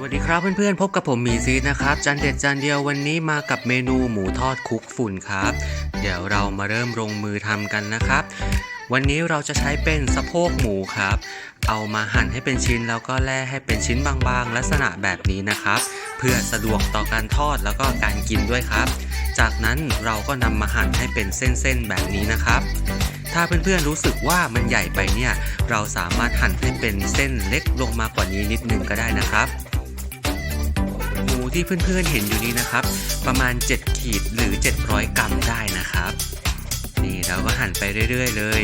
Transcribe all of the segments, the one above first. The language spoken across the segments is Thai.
สวัสดีครับเพื่อนๆ พบกับผมมีซีนะครับ จานเด็ดจานเดียววันนี้มากับเมนูหมูทอดคุกฝุ่นครับ เดี๋ยวเรามาเริ่มลงมือทำกันนะครับ วันนี้เราจะใช้เป็นสะโพกหมูครับ เอามาหั่นให้เป็นชิ้นแล้วก็แล่ให้เป็นชิ้นบางๆ ลักษณะแบบนี้นะครับ เพื่อสะดวกต่อการทอดแล้วก็การกินด้วยครับ จากนั้นเราก็นำมาหั่นให้เป็นเส้นๆแบบนี้นะครับถ้าเพื่อนๆรู้สึกว่ามันใหญ่ไปเนี่ย เราสามารถหั่นให้เป็นเส้นเล็กลงมากว่านี้นิดนึงก็ได้นะครับ ที่เพื่อนๆเห็นอยู่นี้นะครับ ประมาณ 7 ขีดหรือ 700 กรัมได้นะครับ นี่เราก็หั่นไปเรื่อยๆ เลย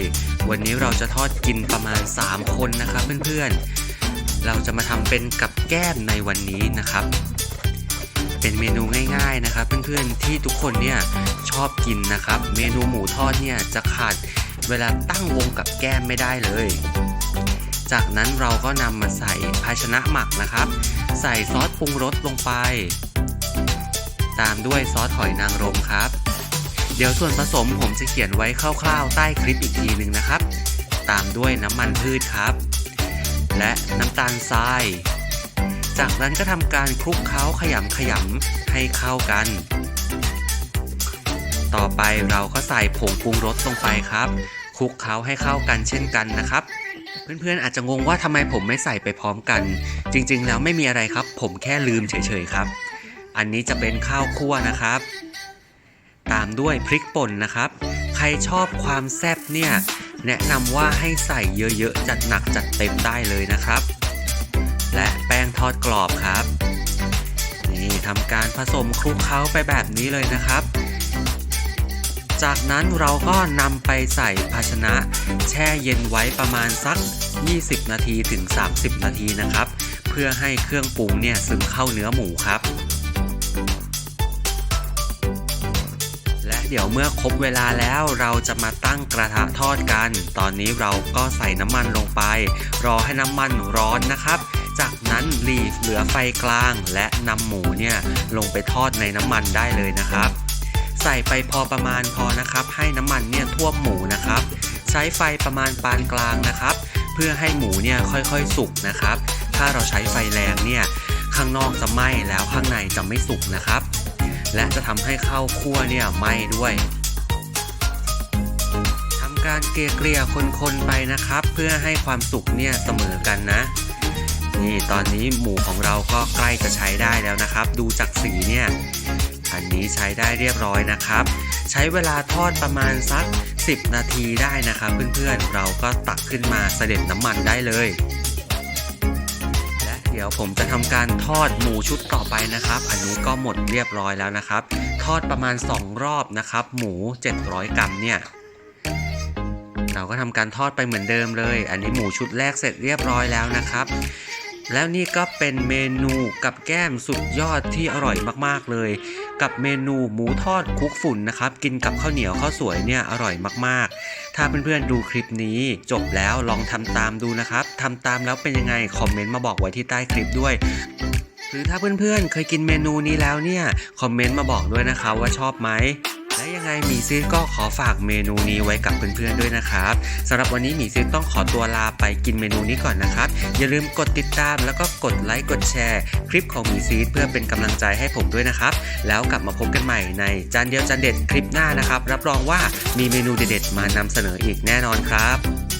วันนี้เราจะทอดกินประมาณ 3 คนนะครับเพื่อนๆ เราจะมาทำเป็นกับแก้มในวันนี้นะครับ เป็นเมนูง่ายๆนะครับ เพื่อนๆที่ทุกคนเนี่ยชอบกินนะครับ เมนูหมูทอดเนี่ยจะขาดเวลาตั้งวงกับแก้มไม่ได้เลย จากนั้นเราก็นำมาใส่ภาชนะหมักนะครับ ใส่ซอสปรุงรสลงไป ตามด้วยซอสหอยนางรมครับ เดี๋ยวส่วนผสมผมจะเขียนไว้คร่าวๆ ใต้คลิปอีกทีหนึ่งนะครับ ตามด้วยน้ำมันพืชครับ และน้ำตาลทราย จากนั้นก็ทำการคลุกเคล้าขยำขยำให้เข้ากัน ต่อไปเราก็ใส่ผงปรุงรสลงไปครับคลุกเคล้าให้เข้ากันเช่นกันนะครับ เพื่อนๆอาจจะงงว่าทำไมผมไม่ใส่ไปพร้อมกัน จริงๆแล้วไม่มีอะไรครับ ผมแค่ลืมเฉยๆครับ อันนี้จะเป็นข้าวคั่วนะครับ ตามด้วยพริกป่นนะครับ ใครชอบความแซ่บเนี่ย แนะนำว่าให้ใส่เยอะๆ จัดหนักจัดเต็มได้เลยนะครับ และแป้งทอดกรอบครับ นี่ทำการผสมคลุกเคล้าไปแบบนี้เลยนะครับ จากนั้นเราก็นำไปใส่ภาชนะ แช่เย็นไว้ประมาณสัก 20 นาทีถึง 30 นาทีนะครับ เพื่อให้เครื่องปรุงเนี่ยซึมเข้าเนื้อหมูครับ และเดี๋ยวเมื่อครบเวลาแล้วเราจะมาตั้งกระทะทอดกัน ตอนนี้เราก็ใส่น้ำมันลงไป รอให้น้ำมันร้อนนะครับจากนั้นรีฟเหลือไฟกลางและนำหมูเนี่ยลงไปทอดในน้ำมันได้เลยนะครับ ใส่ไปพอประมาณพอนะครับ ให้น้ำมันเนี่ยท่วมหมูนะครับ ใช้ไฟประมาณปานกลางนะครับ เพื่อให้หมูเนี่ยค่อยๆสุกนะครับ ถ้าเราใช้ไฟแรงเนี่ยข้างนอกจะไหม้แล้วข้างในจะไม่สุกนะครับ และจะทำให้ข้าวคั่วเนี่ยไหม้ด้วยทำการเกลี่ยๆคนๆไปนะครับ เพื่อให้ความสุกเนี่ยเสมอกันนะนี่ตอนนี้หมูของเราก็ใกล้จะใช้ได้แล้วนะครับ ดูจากสีเนี่ย อันนี้ใช้ได้เรียบร้อยนะครับ ใช้เวลาทอดประมาณสัก 10 นาทีได้นะครับ เพื่อนๆเราก็ตักขึ้นมาเสด็จน้ำมันได้เลย และเดี๋ยวผมจะทำการทอดหมูชุดต่อไปนะครับ อันนี้ก็หมดเรียบร้อยแล้วนะครับ ทอดประมาณ 2 รอบนะครับ หมู 700 กรัมเนี่ยเราก็ทำการทอดไปเหมือนเดิมเลย อันนี้หมูชุดแรกเสร็จเรียบร้อยแล้วนะครับ แล้วนี่ก็เป็นเมนูกับแก้มสุดยอดที่อร่อยมากๆเลย กับเมนูหมูทอดคุกฝุ่นนะครับ กินกับข้าวเหนียวข้าวสวยเนี่ยอร่อยมากๆ ถ้าเพื่อนๆดูคลิปนี้ จบแล้วลองทำตามดูนะครับทำตามแล้วเป็นยังไงคอมเมนต์มาบอกไว้ที่ใต้คลิปด้วยหรือถ้าเพื่อนๆเคยกินเมนูนี้แล้วเนี่ยคอมเมนต์มาบอกด้วยนะครับว่าชอบไหม และยังไงหมีซีดก็ขอฝากเมนูนี้ไว้กับเพื่อนๆด้วยนะครับสำหรับวันนี้หมีซีดต้องขอตัวลาไปกินเมนูนี้ก่อนนะครับ อย่าลืมกดติดตามแล้วก็กดไลค์กดแชร์ คลิปของหมีซีดเพื่อเป็นกำลังใจให้ผมด้วยนะครับ แล้วกลับมาพบกันใหม่ในจานเดียวจานเด็ดคลิปหน้านะครับ รับรองว่ามีเมนูเด็ดๆมานำเสนออีกแน่นอนครับ